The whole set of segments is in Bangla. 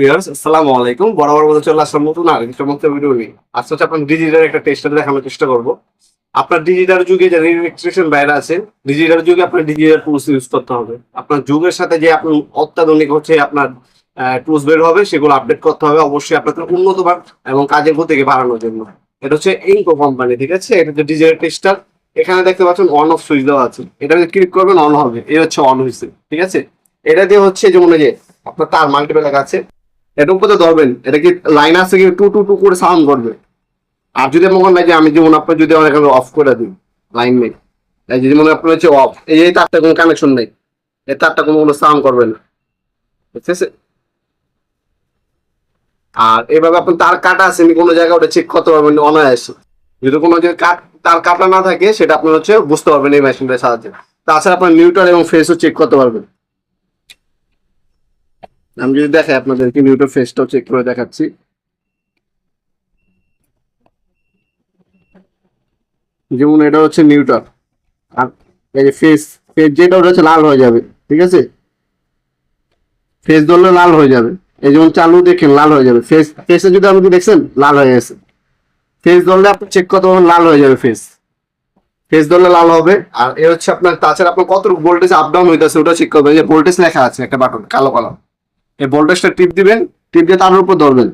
ভিউয়ার্স আলাইকুম। আর আপনার ডিজিটাল একটা টেস্টার দেখানোর চেষ্টা আপনার ডিজিটাল যুগে আছে ডিজিটাল যুগে আপনার ডিজিটাল ইউজ করতে হবে। আপনার যুগের সাথে যে আপনার অত্যাধুনিক হচ্ছে আপনার টুলস বের হবে, সেগুলো আপডেট করতে হবে। অবশ্যই আপনাদের উন্নত মান এবং কাজের গতিকে বাড়ানোর জন্য। এটা হচ্ছে ইনকো কোম্পানি ঠিক আছে? এটা হচ্ছে ডিজিটাল টেস্টার এখানে দেখতে পাচ্ছেন অন অফ সুইচ দেওয়া আছে। এটা ক্লিক করবেন অন হবে। এই হচ্ছে অন হয়েছে ঠিক আছে? এটা দিয়ে হচ্ছে যেমন যে, আপনার তার মাল্টিপেল আছে। এটার উপরে ধরবেন। এটা কি লাইন আছে কি? টু টু টু করে সাউন্ড করবে। আর যদি মনে হয় যে আমি যেমন আপনার যদি অনেক অফ করে দিই লাইন নেই। যদি মনে আপনার হচ্ছে অফ এই যে তারটা কোনো কানেকশন নেই। এই তারটা কোনো কোনো সাউন্ড করবে না। বুঝতেছে আর এভাবে আপনার তার কাটা আছে কোনো জায়গায় ওটা চেক করতে পারবেন অনায়াসে। যদি কোনো যে কাট, তার কাটা না থাকে, সেটা আপনার হচ্ছে বুঝতে পারবেন এই মেশিনটার সাহায্যে। তাছাড়া আপনার নিউট্রাল এবং ফেসও চেক করতে পারবেন। আমি যদি দেখাই আপনাদেরকে নিউট্রাল ফেসটাও চেক করে দেখাচ্ছি। যেমন এটা হচ্ছে নিউট্রাল আর এই যে ফেস ফেস যেটা ওটা হচ্ছে লাল হয়ে যাবে, ঠিক আছে? ফেস ধরলে লাল হয়ে যাবে। এই যেমন চালু দেখেন, লাল হয়ে যাবে। ফেস ফেসে যদি আপনি দেখছেন, লাল হয়ে গেছে। ফেস ধরলে আপনি চেক করতে পারবেন, লাল হয়ে যাবে ফেস ফেস ধরলে লাল হবে। আর এ হচ্ছে আপনার, তাছাড়া আপনার কত ভোল্টেজ আপ ডাউন হইতেছে, ওটা চেক করবেন। যে ভোল্টেজ লেখা আছে একটা বাটন কালো কালো এই ভোল্টেজটা টিপ দিবেন টিপ দিয়ে তার উপর ধরবেন।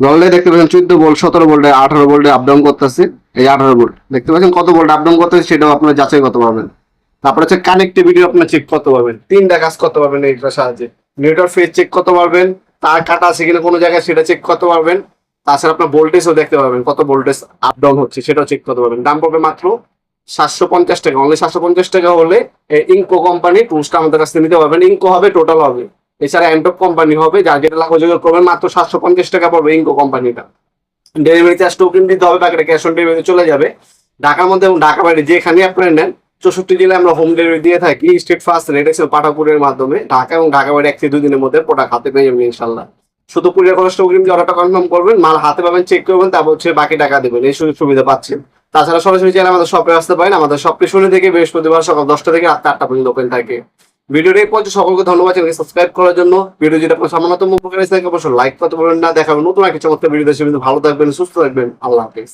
ধরলে দেখতে পাচ্ছেন চোদ্দ ভোল্ট সতেরো ভোল্টে আঠারো ভোল্টে আপ ডাউন করতেছে। এই আঠারো ভোল্ট দেখতে পাচ্ছেন কত ভোল্ট আপ ডাউন করতেছে সেটাও আপনার যাচাই করতে পারবেন। তারপর হচ্ছে কানেক্টিভিটি আপনার চেক করতে পারবেন। তিনটা কাজ করতে পারবেন এইটার সাহায্যে। নিউট্রাল ফেজ চেক করতে পারবেন, তার কাটা আছে কিনা কোনো জায়গায় সেটা চেক করতে পারবেন। তাছাড়া আপনার ভোল্টেজও দেখতে পারবেন কত ভোল্টেজ আপ ডাউন হচ্ছে, সেটাও চেক করতে পারবেন। দাম পড়বে মাত্র সাতশো পঞ্চাশ টাকা। অনলি সাতশো পঞ্চাশ টাকা হলে ইঙ্কো কোম্পানি টুলসটা আমাদের কাছ থেকে নিতে পারবেন। ইনকো হবে টোটাল হবে। এছাড়া অ্যান্টক কোম্পানি হবে, যার যেটা লাগবে যোগাযোগ করবেন, মাত্র সাতশো পঞ্চাশ টাকা পড়বে ইনকো কোম্পানিটা ডেলিভারি চার্জ টোকেন দিতে হবে, বাকিটা ক্যাশ অন ডেলিভারি চলে যাবে। ঢাকার মধ্যে এবং ঢাকা বাইরে যেখানে আপনারা নেন, চৌষট্টি জেলায় আমরা হোম ডেলিভারি দিয়ে থাকি স্টেট ফার্স্ট রেট এক্সেল পাঠাপুরের মাধ্যমে। ঢাকা এবং ঢাকা বাইরে এক থেকে দুই দিনের মধ্যে প্রোডাক্ট হাতে পেয়ে যাবেন ইনশাল্লাহ শুধু কুরিয়ার খরচটা অগ্রিম দিয়ে অর্ডারটা কনফার্ম করবেন, মাল হাতে পাবেন চেক করবেন, তারপর হচ্ছে বাকি টাকা দেবেন। এই সুযোগ সুবিধা পাচ্ছেন। তাছাড়া সরাসরি চাইলে আমাদের শপে আসতে পারেন, আমাদের শপটি শনি থেকে বৃহস্পতিবার সকাল দশটা থেকে রাত আটটা পর্যন্ত ওপেন থাকে। ভিডিওটি এই পর্যন্ত সকলকে ধন্যবাদ চ্যানেলকে সাবস্ক্রাইব করার জন্য। ভিডিও যদি আপনার সামান্যতম উপকার থাকে, অবশ্যই লাইক করতে পারবেন না। দেখাবেন নতুন একটা চমৎকার ভিডিও দেশে ভালো থাকবেন, সুস্থ থাকবেন। আল্লাহ হাফিজ।